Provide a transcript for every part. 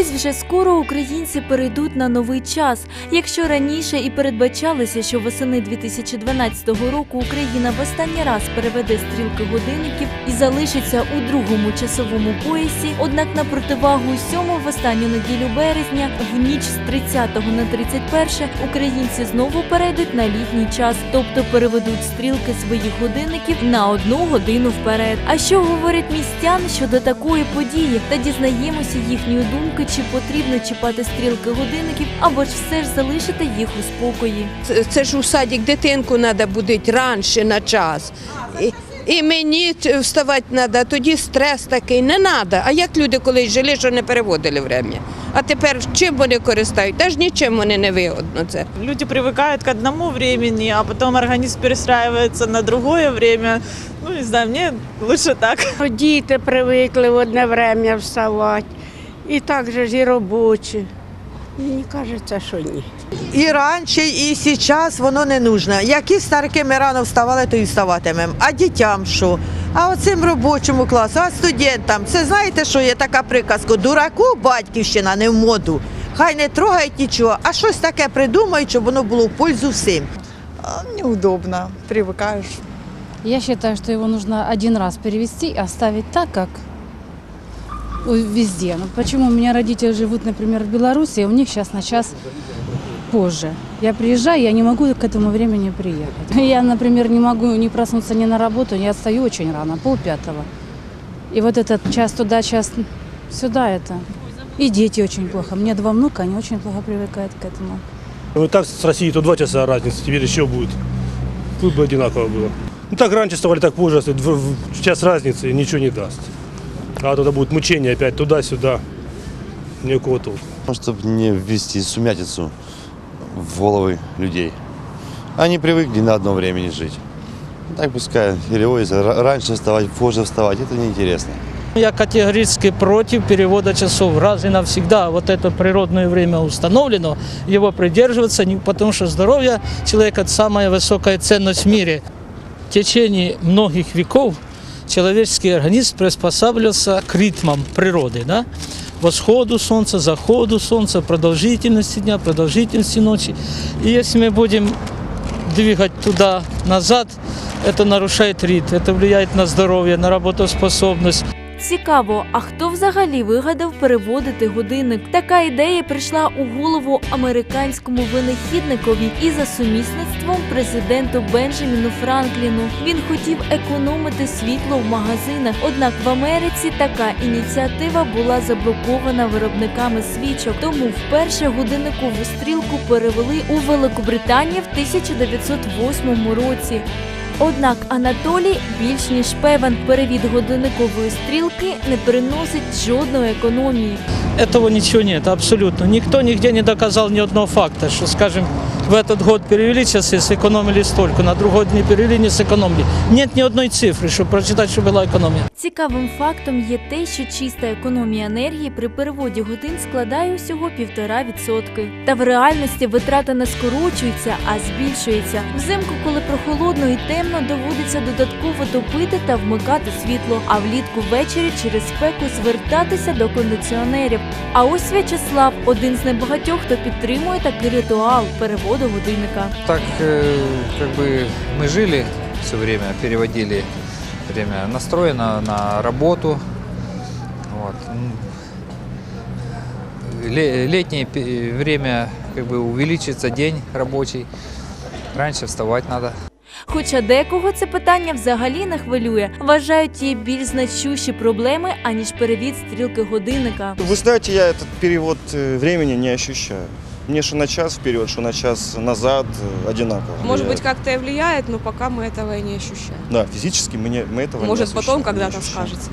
ось вже скоро українці перейдуть на новий час. Якщо раніше і передбачалося, що восени 2012 року Україна в останній раз переведе стрілки годинників і залишиться у другому часовому поясі, однак на противагу усьому в останню неділю березня, в ніч з 30 на 31 українці знову перейдуть на літній час, тобто переведуть стрілки своїх годинників на одну годину вперед. А що говорять містян щодо такої події? Та дізнаємося їхньої думки, чи потрібно чіпати стрілки годинників, або ж все ж залишити їх у спокої. Це- Це ж у садик дитинку треба будити раніше на час. І, і мені вставати треба, тоді стрес такий не треба. А як люди колись жили, що не переводили врем'я? А тепер чим вони користують? Та ж нічим вони не вигодно це. Люди привыкают к одному времени, а потом организм перестраивается на другое время. Ну, не знаю, мне лучше так. Діти привикли в одне время вставати. І так же ж і робочі. Мені кажеться, що ні. І раніше, і зараз воно не нужно. Які старики ми рано вставали, то і вставатимемо. А дітям що? А оцим робочому класу, а студентам, це знаєте, що є така приказка? Дураку батьківщина не в моду. Хай не трогають нічого, а щось таке придумають, щоб воно було в пользу всім. Неудобно, привыкаешь. Я считаю, что его нужно один раз перевести и оставить так, как везде. Ну, почему у меня родители живут, например, в Беларуси, и у них сейчас на час позже. Я приезжаю, я не могу к этому времени приехать. Я, например, не могу не проснуться ни на работу, я отстаю очень рано, пол пятого. И вот этот час туда, час сюда это. И дети очень плохо. Меня два внука, они очень плохо привыкают к этому. Ну и так с Россией то два часа разницы, теперь еще будет. Тут бы одинаково было. Ну так раньше вставали, так позже, если дв- в час разницы ничего не даст. А тогда будет мучение опять туда-сюда. Никакого толку. чтобы не ввести сумятицу в головы людей. Они привыкли на одно времени жить. Так пускай переводится. Ра- Раньше вставать, позже вставать, это неинтересно. Я категорически против перевода часов раз и навсегда. Вот это природное время установлено, его придерживаться, потому что здоровье человека – это самая высокая ценность в мире. В течение многих веков человеческий организм приспосабливался к ритмам природы. Да? Восходу солнца, заходу солнца, продолжительности дня, продолжительности ночи. И если мы будем двигать туда-назад, это нарушает ритм, это влияет на здоровье, на работоспособность. Цікаво, а хто взагалі вигадав переводити годинник? Така ідея прийшла у голову американському винахідникові і за сумісництвом президенту Бенджаміну Франкліну. Він хотів економити світло в магазинах. Однак в Америці така ініціатива була заблокована виробниками свічок. Тому вперше годинникову стрілку перевели у Великобританії в 1908 році. Однак Анатолій більш ніж певен, перевід годинникової стрілки не приносить жодної економії. Этого ничего нет, абсолютно. Никто нигде не доказал ни одного факта, что, скажем, в этот год перевели часы, сэкономили столько, на другой не перевели, не сэкономили. Нет ни одной цифры, чтобы прочитать, что была экономия. Цікавим фактом є те, що чиста економія енергії при переводі годин складає усього півтора відсотки. Та в реальності витрата не скорочується, а збільшується. Взимку, коли прохолодно і темно, доводиться додатково топити та вмикати світло, а влітку ввечері через спеку звертатися до кондиціонерів. А ось В'ячеслав один з небагатьох, хто підтримує такий ритуал переводу годинника. Так э, как бы мы жили все время, переводили время настроено на работу. Вот. М, ле- Летнее пе- время как бы увеличится день рабочий. Раньше вставать надо. Хоча декого це питання взагалі не хвилює, вважають є більш значущі проблеми, аніж перевід стрілки годинника. Вы знаете, я этот перевод э, времени не ощущаю. Мне что на час вперед, что на час назад э, одинаково. Може влияет. бути, як-то і впливає, але поки ми цього і не ощущаємо. Да, физически мы, не, мы этого не Може, ощущаем, потім не когда-то ощущаем. скажеться.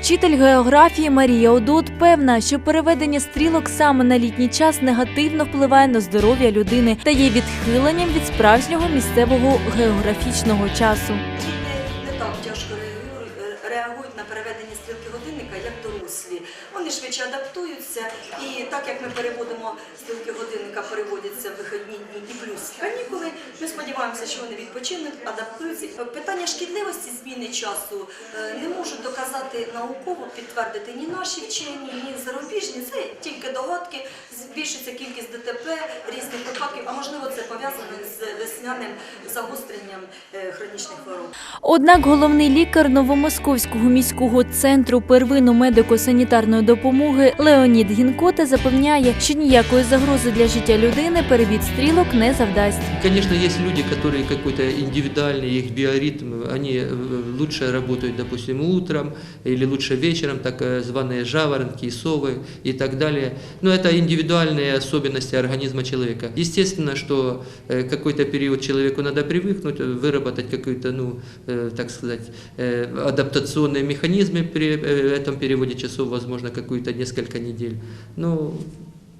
Вчитель географії Марія Одот певна, що переведення стрілок саме на літній час негативно впливає на здоров'я людини та є відхиленням від справжнього місцевого географічного часу. не так тяжко реагують- реагують на переведення стрілки годинника, як дорослі. вони швидше адаптуються. І так як ми переводимо стрілки годинника, переводяться в вихідні дні і плюс канікули, ми сподіваємося, що вони відпочинуть, адаптуються. Питання шкідливості зміни часу е, не можуть доказати науково, підтвердити ні наші вчені, ні зарубіжні. Це тільки догадки, збільшиться кількість ДТП, різних випадків, а можливо це пов'язано з весняним загостренням е, хронічних хвороб. Однак головний лікар Новомосковського міського центру первинно медико-санітарної допомоги Леонід Гінкота запевняє, що ніякої загрози для життя людини перевід стрілок не завдасть. Конечно, есть люди, которые какой-то индивидуальный, их биоритм, они э, лучше работают, допустим, утром или лучше вечером, так э, званые жаворонки, совы и так далее. Но это индивидуальные особенности организма человека. Естественно, что э, какой-то период человеку надо привыкнуть, э, выработать какой-то, ну, э, так сказать, э, адаптационные механизмы при э, этом переводе часов, возможно, какую-то несколько недель. Но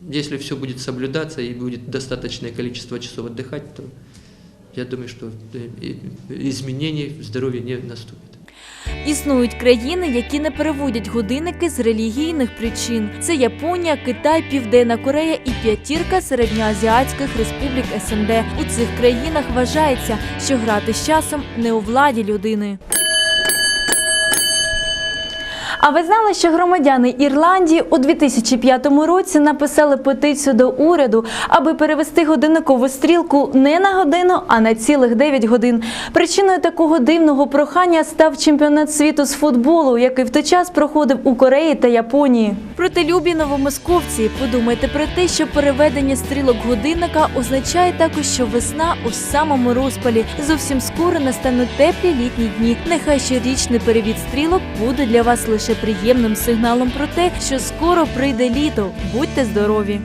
если все будет соблюдаться и будет достаточное количество часов отдыхать, то я думаю, что э, изменений в здоровье не наступит. Існують країни, які не переводять годинники з релігійних причин. Це Японія, Китай, Південна Корея і п'ятірка середньоазіатських республік СНД. У цих країнах вважається, що грати з часом не у владі людини. А ви знали, що громадяни Ірландії у 2005 році написали петицію до уряду, аби перевести годинникову стрілку не на годину, а на цілих 9 годин. Причиною такого дивного прохання став чемпіонат світу з футболу, який в той час проходив у Кореї та Японії. Проте любі новомосковці, подумайте про те, що переведення стрілок годинника означає також, що весна у самому розпалі. Зовсім скоро настануть теплі літні дні. Нехай щорічний перевід стрілок буде для вас лише приємним сигналом про те, що скоро прийде літо. Будьте здорові!